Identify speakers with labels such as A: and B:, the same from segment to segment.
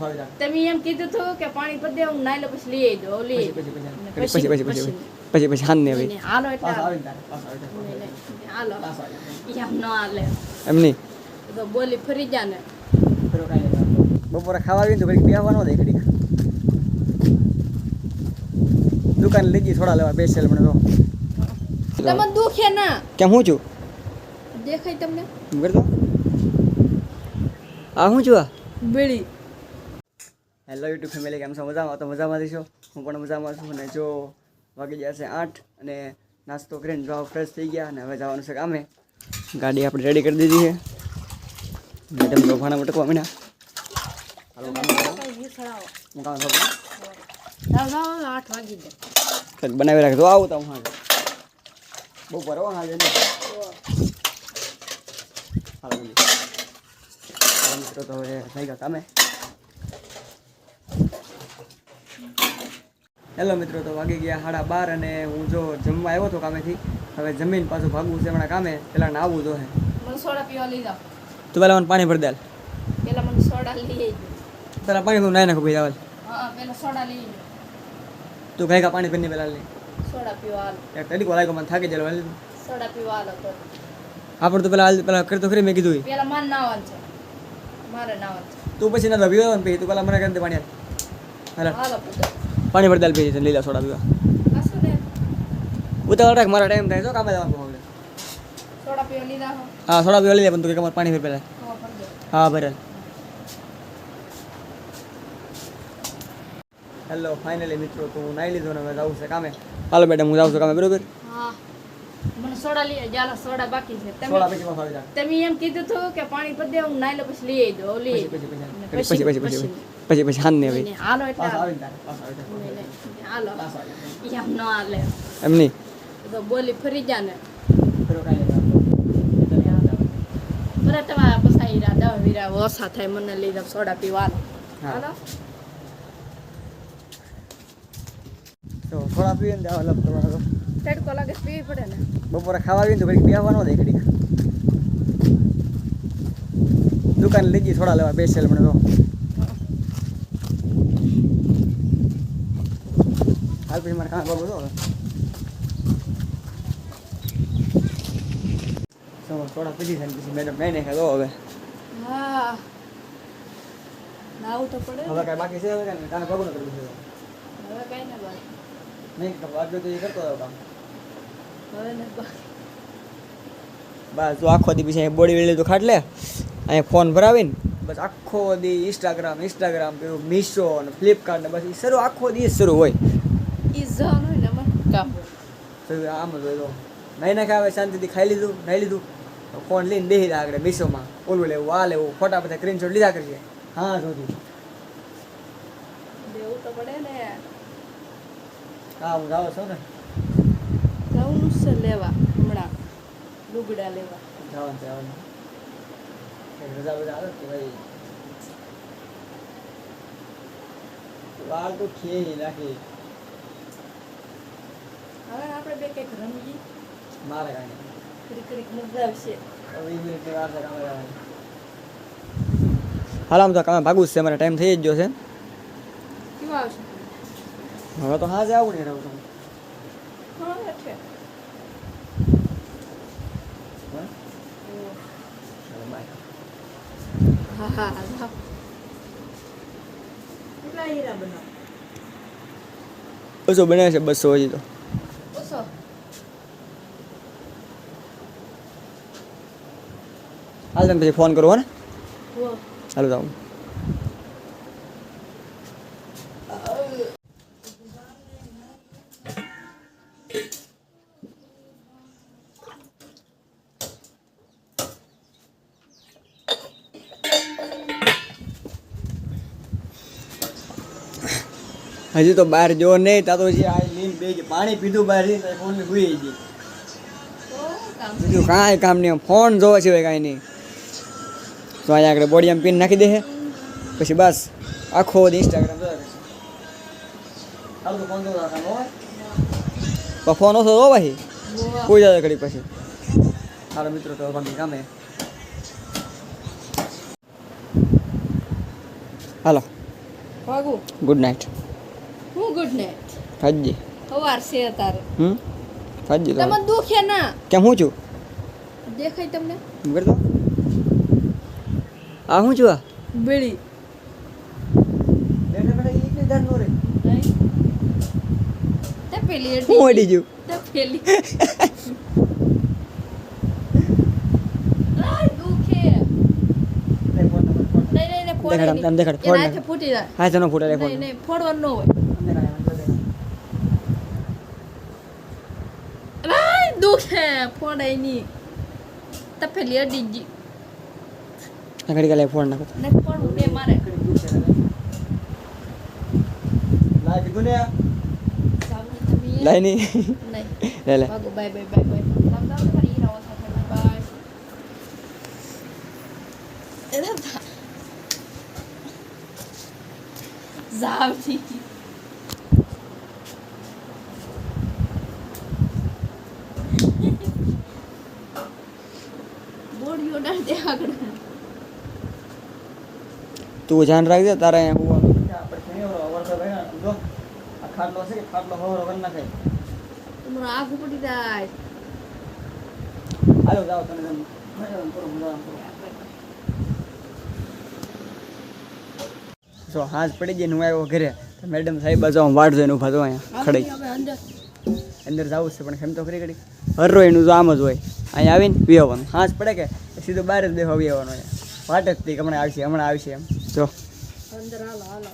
A: પછી પાછો
B: તમે એમ કીધું હતું કે પાણી દે હું નાઈ લો પછી લઈ આવજો લઈ
A: પછી પછી પછી. પછી પછી પછી પછી. હાન ને આવી
B: હાલો એટલે હાલો.
A: આવીને તારે પાછો પાછો
B: એમ ન હાલે.
A: એમ નહીં?
B: તો બોલી ફરી જા ને.
A: બપોરે ખાવા આવીને તો ઘડીક બેહવા દે ઘડીક. દુકાન લઈ ગઈ થોડા લેવા સ્પેશિયલ મને તો.
B: તમે દુખે ના.
A: કેમ હું છું?
B: દેખાય તમને?
A: કરતો? આ હું છું આ?
B: બીડી.
A: હેલો યુટ્યુબ ફેમિલી કેમ છો? મજામાં? તો મજામાં છો? હું પણ મજામાં છું. અને જો વાગી ગયા છે આઠ અને નાસ્તો કરીને જો ફ્રેશ થઈ ગયા અને હવે જવાનું છે કામે. ગાડી આપણે રેડી કરી દીધી છે. મેડમ તો ભાણા ટકવા મીના બનાવી રાખજો. આવું તમે હા બહુ હા હાજર હાલો મિત્રો તો હવે થઈ ગયા કામે. હેલો મિત્રો તો વાગી ગયા સાડા બાર અને હું જો જમવા આવ્યો હતો કામેથી હવે જમીન પાછું ભાગવું છે હમણાં કામે પેલા નાવું તો હે.
B: મને સોડા પીવા લઈ જાઓ.
A: તું પેલા મને પાણી ભરી દે
B: પેલા મને સોડા લઈ
A: પેલા પાણી તું નાઈ નાખું ભાઈ આવલ
B: હા પેલા સોડા લઈ
A: તું કઈ કા પાણી ભરીને પેલા લઈ.
B: સોડા પીવા હાલો.
A: એક કોલાઈ કો મને થાકી જલો લીધું
B: સોડા પીવા હાલ તો
A: આપણે તો પેલા હાલ પેલા કરતો ખરી મેં કીધું
B: પેલા મારે નાવાનું છે. મારે નાવાનું છે.
A: તું પછી ના પીવો ને પછી તું પેલા મને કરી દે પાણી હાલ. હાલ.
B: હાલો
A: પાણી ભરી દાલ પી લીલા સોડા પીવા. ઉતાવળ રાખ મારા ટાઈમ થાય તો કામે જવાનું હવે
B: સોડા પીવા લીધા હા.
A: સોડા પીવા લઈ લે પણ તું કે પાણી ભરી
B: પહેલાં.
A: હા ભરેલ હેલો ફાઇનલી મિત્રો તો હું નાઈ લીધો ને હવે જાઉં છે કામે. હાલો મેડમ હું જાઉં છું કામે બરોબર?
B: હા. મને સોડા લઈ આવજો સોડા બાકી છે.
A: સોડા પછી પાછો જા
B: તમે એમ કીધું હતું કે પાણી પદ દે હું નાઈ લો પછી લઈ આવજો લઈ
A: પછી પછી પછી. પછી પછી પછી પછી હાન ને
B: નહીં, હાલો એટલે
A: પાછો
B: હાલો.
A: આવીને તારે પાછો આવી જા
B: નહીં, નહીં, હાલો.
A: પાછો આવી જા
B: એમ ન હાલે.
A: એમ નહીં?
B: તો બોલી ફરી જા ને.
A: ફેરો કાંઈ નહીં
B: બરાબર તમારા પસાઈ રા દવા વીરા ઓછા થાય મને લઈ જાવ સોડા પીવા હાલો.
A: તો થોડા પીએ ને અલગ કરવાનો.
B: તડકો લાગે પીવી પડે ને.
A: બપોરે ખાવા આવીને તો ઘડીક બેહવા ન દે ઘડીક. દુકાન લઈ ગઈ થોડા લેવા સ્પેશિયલ મને તો. હાલ પછી મારે કામ કરવું તો થોડા પીધી થાય પછી મેડમ નહીં નાખે તો હવે
B: હા. નાવું તો પડે.
A: હવે કાંઈ બાકી છે હવે કાંઈ? કામે પગું ન કરવું છે.
B: હવે કઈ ના બાકી.
A: નહીં વાગ્યો તો એ કરતો હતો કામ. બસ તું આખો દી પછી બોડી વેલી તો ખાટ લે અહીંયા ફોન ભરાવીને બસ આખો દી ઇન્સ્ટાગ્રામ ઇન્સ્ટાગ્રામ પેલું મીશો અને ફ્લિપકાર્ટ ને બસ એ શરૂ આખો દી શરૂ હોય.
B: જવાનું હોય ને અમારે કામ.
A: આમ જ હોય નહીં નાખે આવે શાંતિથી ખાઈ લીધું નાઈ લીધું ફોન લઈને દેહી આગળ મીશોમાં ઓલું લેવું આ લેવું ફોટા બધા સ્ક્રીનશોટ લીધા કરીએ. હા જોતી
B: દેવું તો પડે ને.
A: હા હું જાઉં છો ને.
B: જવું લેવા હમણાં લુગડા લેવા.
A: જવાનું જવાનું. રજા બજા આવે કે ભાઈ? વાળ તો ખેઈ નાખી
B: હવે આપણે બે કંઈક રમીએ.
A: મારે કાંઈ નહીં.
B: થોડી મજા આવશે.
A: મિનિટની વાર કામે જવાની હાલ આમ તો કામે ભાગવું છે મારે ટાઈમ થઈ જ ગયો છે. હવે તો હા જ આવું નહીં રહું છું
B: હા હા હા કેટલા હીરા બનાવ
A: બસો બનાવે છે બસો હજી તો.
B: ઓછો?
A: હાલ તમે પછી ફોન કરો ને? હાલો જાઉં હજી તો બહાર જો નહીં ત્યાં તો હજી આ લીન બે પાણી પીધું બહાર ફોન ભૂઈ ગઈ. બીજું કાંઈ કામ નહીં ફોન જોવા છે કાંઈ નહીં. તો અહીંયા આગળ બોડી આમ પીન નાખી દે પછી બસ આખો ઇન્સ્ટાગ્રામ ફોન ઓછો જો ભાઈ. કોઈ જાય ઘડી પછી. હાલો મિત્રો તો બાકી કામે. હાલો. ગુડ નાઇટ
B: હું ગુડ નાઈટ
A: હાજી.
B: સવાર છે તારે
A: હમ? હાજી
B: તમે દુખે ના.
A: કેમ હું છું?
B: દેખાય તમને?
A: એમ તો આ હું છું આ?
B: બીડી.
A: બેઠા બેઠા નો રે
B: તે પેલી
A: હું
B: તે પેલી
A: દેખાડ, આમ દેખાડ, ફોડ.
B: ફૂટી નહીં નહીં ફોડવાનું ન હોય. દુખે ફોડાય નહીં તપેલી અડી ગઈ
A: ઘડી કાલે ફોન નાખો
B: ને ફોડવું ને મારે
A: લાઈ કીધું ને લાઈ નહીં લે લે
B: bye bye bye bye Ram Ram ફરી રાવો સાથે બાય એ દાદા જાવથી બોડીઓ ના દે આગળ
A: તું ધ્યાન રાખજે તારે અહીંયા હું આપણે શનિવાર વરસાદ આવ્યો ને, જો આ ખાટલો છે કે ખાટલો હવારો કરી નાખે
B: તમારો આગ પડી જાય
A: હાલો જાઓ તમે તમે મજા આમ ધ્યાન રાખજે તારે અહીંયા જો હાથ પડી ગઈ ને હું આવ્યો ઘરે. તો મેડમ સાહેબ આમ વાટ જોઈને ઊભા તો અહીંયા ખડી.
B: અંદર.
A: અંદર જવું છે પણ કેમ તો ખરી ખરી. હર એનું તો આમ જ હોય. અહીંયા આવીને પીવાનું હાથ પડે કે સીધો બહાર જ બેહવા પીવાનો અહીંયા. વાટ જ થી હમણાં આવશે હમણાં આવશે એમ. જો.
B: અંદર હાલો હાલો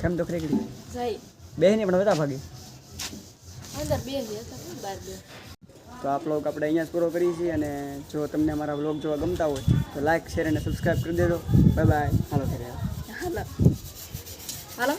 A: કેમ તો ખરી ઘડી બે નહીં પણ બધા ભાગી.
B: અંદર બે હતા બાર બે.
A: તો આપ બ્લોગ આપણે અહીંયા જ પૂરો કરીએ છીએ અને જો તમને અમારા બ્લોગ જોવા ગમતા હોય તો લાઈક શેર અને સબસ્ક્રાઈબ કરી દેજો. બાય બાય હાલો. ઘરે
B: હાલો. હાલો.